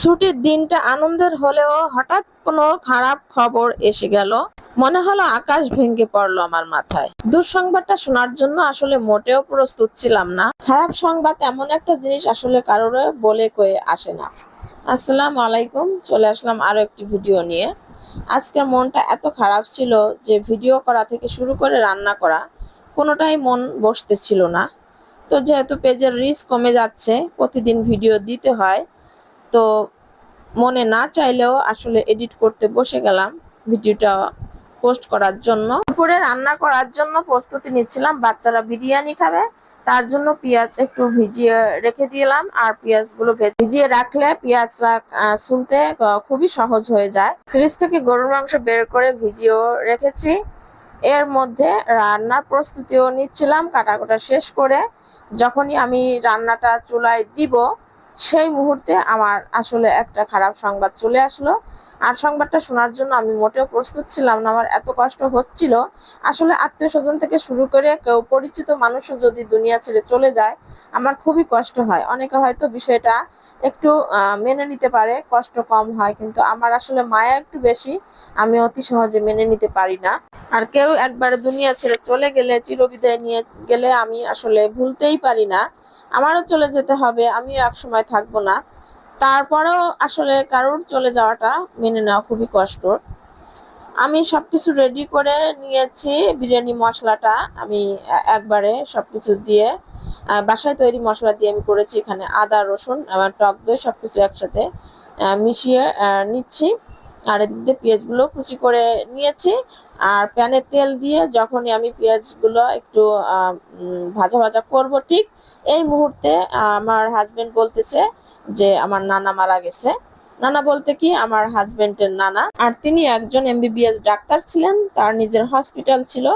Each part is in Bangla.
ছুটির দিনটা আনন্দের হলেও হঠাৎ কোনো খারাপ খবর এসে গেল। মনে হলো আকাশ ভেঙে পড়ল আমার মাথায়। দুঃসংবাদটা শোনার জন্য আসলে মোটেও প্রস্তুত ছিলাম না। খারাপ সংবাদ এমন একটা জিনিস আসলে কারোর বলে কয়ে আসে না। আসসালামু আলাইকুম, চলে আসলাম আরও একটি ভিডিও নিয়ে। আজকের মনটা এত খারাপ ছিল যে ভিডিও করা থেকে শুরু করে রান্না করা কোনোটাই মন বসতে ছিল না। তো যেহেতু পেজের রিচ কমে যাচ্ছে, প্রতিদিন ভিডিও দিতে হয় তো মনে না চাইলেও আসলে এডিট করতে বসে গেলাম ভিডিওটা পোস্ট করার জন্য। দুপুরে রান্না করার জন্য প্রস্তুতি নিচ্ছিলাম, বাচ্চারা বিরিয়ানি খাবে, তার জন্য পেঁয়াজ একটু ভিজিয়ে রেখে দিলাম আর পেঁয়াজগুলো ভিজিয়ে রাখলে পেঁয়াজ সুলতে খুবই সহজ হয়ে যায়। ফ্রিজ থেকে গরুর মাংস বের করে ভিজিয়েও রেখেছি। এর মধ্যে রান্নার প্রস্তুতিও নিচ্ছিলাম, কাটাকুটা শেষ করে যখনই আমি রান্নাটা চুলায় দিব সেই মুহূর্তে আমার আসলে একটা খারাপ সংবাদ চলে আসলো। আর সংবাদটা শোনার জন্য আমি মোটেও প্রস্তুত ছিলাম না, আমার এত কষ্ট হচ্ছিল। আসলে আত্মীয় স্বজন থেকে শুরু করে কেউ পরিচিত মানুষও যদি দুনিয়া ছেড়ে চলে যায়, আমার খুবই কষ্ট হয়। অনেকে হয়তো বিষয়টা একটু মেনে নিতে পারে, কষ্ট কম হয়, কিন্তু আমার আসলে মায়া একটু বেশি, আমি অতি সহজে মেনে নিতে পারি না। আর কেউ একবারে দুনিয়া ছেড়ে চলে গেলে, চিরবিদায় নিয়ে গেলে আমি আসলে ভুলতেই পারি না। আমারও চলে যেতে হবে, আমিও এক সময় থাকব না। তারপরেও আসলে কারোর চলে যাওয়াটা মেনে নেওয়া খুবই কষ্টর আমি সবকিছু রেডি করে নিয়েছি, বিরিয়ানি মশলাটা আমি একবারে সবকিছু দিয়ে বাসায় তৈরি মশলা দিয়ে আমি করেছি এখানে আদা, রসুন আমার টক দই সবকিছু একসাথে মিশিয়ে নিচ্ছি। আর এদিক পেঁয়াজগুলো কুচি করে নিয়েছি। আর প্যানে তেল দিয়ে যখনই আমি পেঁয়াজগুলো একটু ভাজা ভাজা করব ঠিক এই মুহূর্তে আমার হাজবেন্ড বলতেছে যে আমার নানা মারা গেছে। নানা বলতে কি? আমার হাজবেন্ডের নানা। আর তিনি একজন এমবিবিএস ডাক্তার ছিলেন, তার নিজের হসপিটাল ছিল।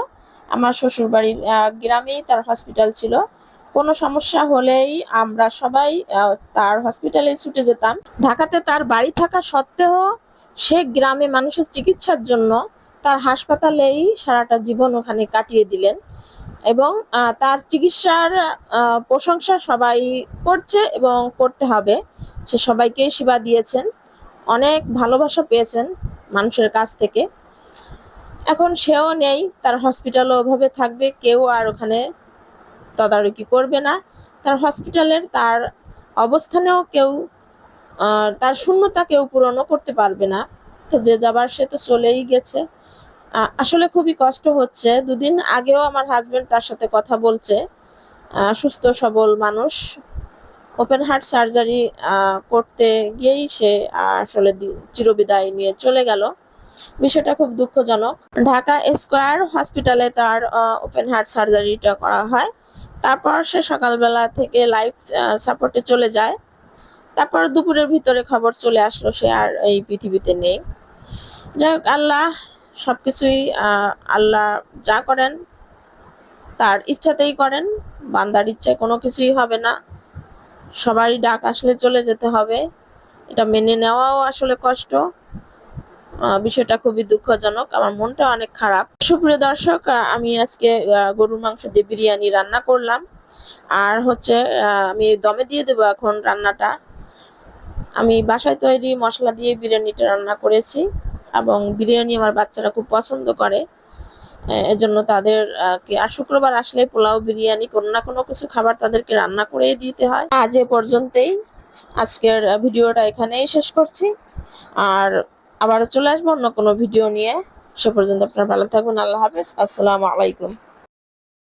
আমার শ্বশুর বাড়ির গ্রামেই তার হসপিটাল ছিল। কোনো সমস্যা হলেই আমরা সবাই তার হসপিটালে ছুটে যেতাম। ঢাকাতে তার বাড়ি থাকা সত্ত্বেও সে গ্রামে মানুষের চিকিৎসার জন্য তার হাসপাতালেই সারাটা জীবন ওখানে কাটিয়ে দিলেন এবং তার চিকিৎসার প্রশংসা সবাই করছে এবং করতে হবে। সে সবাইকেই সেবা দিয়েছেন। অনেক ভালোবাসা পেয়েছেন মানুষের কাছ থেকে। এখন সেও নেই, তার হসপিটালও ওভাবে থাকবে, কেউ আর ওখানে তদারকি করবে না। তার হসপিটালের তার অবস্থানেও কেউ তার শূন্যতা কেউ পূরণও করতে পারবে না। তো যে যাবার সে তো চলেই গেছে। আসলে খুবই কষ্ট হচ্ছে। দুদিন আগেও আমার হাজব্যান্ড তার সাথে কথা বলছে। সুস্থ, সবল মানুষ। ওপেন হার্ট সার্জারি করতে গিয়েই সে আসলে চিরবিদায় নিয়ে চলে গেল। বিষয়টা খুব দুঃখজনক। ঢাকা স্কোয়ার হসপিটালে তার ওপেন হার্ট সার্জারিটা করা হয়। তারপর সে সকালবেলা থেকে লাইফ সাপোর্টে চলে যায়। তারপর দুপুরের ভিতরে খবর চলে আসলো সে আর এই পৃথিবীতে নেই। যাই হোক আল্লাহ সবকিছুই আহ, আল্লাহ যা করেন তার ইচ্ছাতেই করেন বান্দার ইচ্ছায় কোনো কিছুই হবে না। সবারই ডাক আসলে চলে যেতে হবে। এটা মেনে নেওয়াও আসলে কষ্ট। বিষয়টা খুবই দুঃখজনক। আমার মনটা অনেক খারাপ। সুপ্রিয় দর্শক আমি আজকে গরুর মাংস দিয়ে বিরিয়ানি রান্না করলাম। আর হচ্ছে আমি দমে দিয়ে দেবো এখন রান্নাটা। আমি বাসায় তৈরি মশলা দিয়ে বিরিয়ানিটা রান্না করেছি এবং বিরিয়ানি আমার বাচ্চারা খুব পছন্দ করে। এজন্য তাদের আর শুক্রবার আসলে পোলাও, বিরিয়ানি, কোনো না কোনো কিছু খাবার তাদেরকে রান্না করেই দিতে হয়। আজ এ পর্যন্তই। আজকের ভিডিওটা এখানেই শেষ করছি। আর আবারও চলে আসব অন্য কোনো ভিডিও নিয়ে। সে পর্যন্ত আপনারা ভালো থাকবেন আল্লাহ হাফেজ। আসসালামু আলাইকুম।